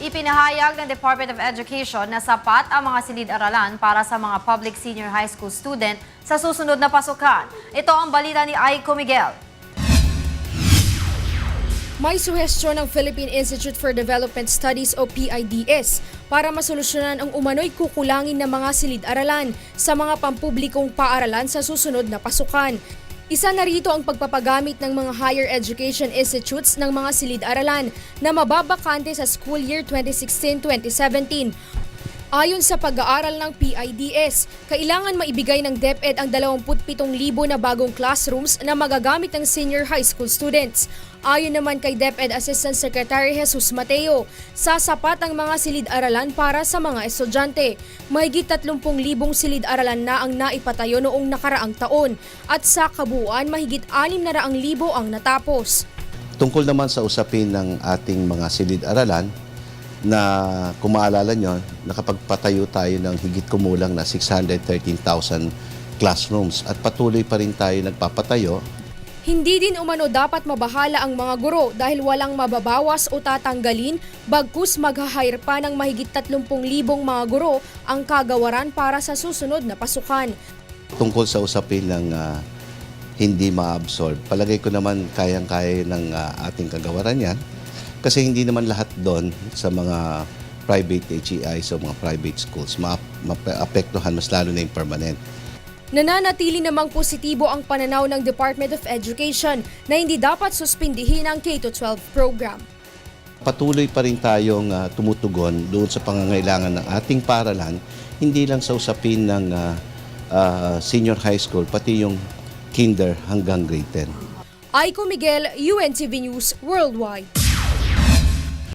Ipinahayag ng Department of Education na sapat ang mga silid-aralan para sa mga public senior high school student sa susunod na pasukan. Ito ang balita ni Aiko Miguel. May suhestyon ng Philippine Institute for Development Studies o PIDS para masolusyonan ang umano'y kukulangin ng mga silid-aralan sa mga pampublikong paaralan sa susunod na pasukan. Isa na rito ang pagpapagamit ng mga higher education institutes ng mga silid-aralan na mababakante sa school year 2016-2017 Ayon sa pag-aaral ng PIDS, kailangan maibigay ng DepEd ang 27,000 na bagong classrooms na magagamit ng senior high school students. Ayon naman kay DepEd Assistant Secretary Jesus Mateo, sasapat ang mga silid-aralan para sa mga estudyante. Mahigit 30,000 silid-aralan na ang naipatayo noong nakaraang taon at sa kabuuan mahigit 600,000 ang natapos. Tungkol naman sa usapin ng ating mga silid-aralan na kung maalala nyo, nakapagpatayo tayo ng higit kumulang na 613,000 classrooms at patuloy pa rin tayo nagpapatayo Hindi din umano dapat mabahala ang mga guro dahil walang mababawas o tatanggalin bagkus mag-hire pa ng mahigit 30,000 mga guro ang kagawaran para sa susunod na pasukan. tungkol sa usapin ng ah, hindi ma-absorb. Palagay ko naman kayang-kaya ng ah, ating kagawaran yan kasi hindi naman lahat doon sa mga private HEI o mga private schools ma- maapektuhan mas lalo na yung permanent. Nananatili namang positibo ang pananaw ng Department of Education na hindi dapat suspindihin ang K-12 program. Patuloy pa rin tayong ah, tumutugon doon sa pangangailangan ng ating paralan, hindi lang sa usapin ng ah, ah, senior high school, pati yung kinder hanggang grade 10. Aiko Miguel, UNTV News Worldwide.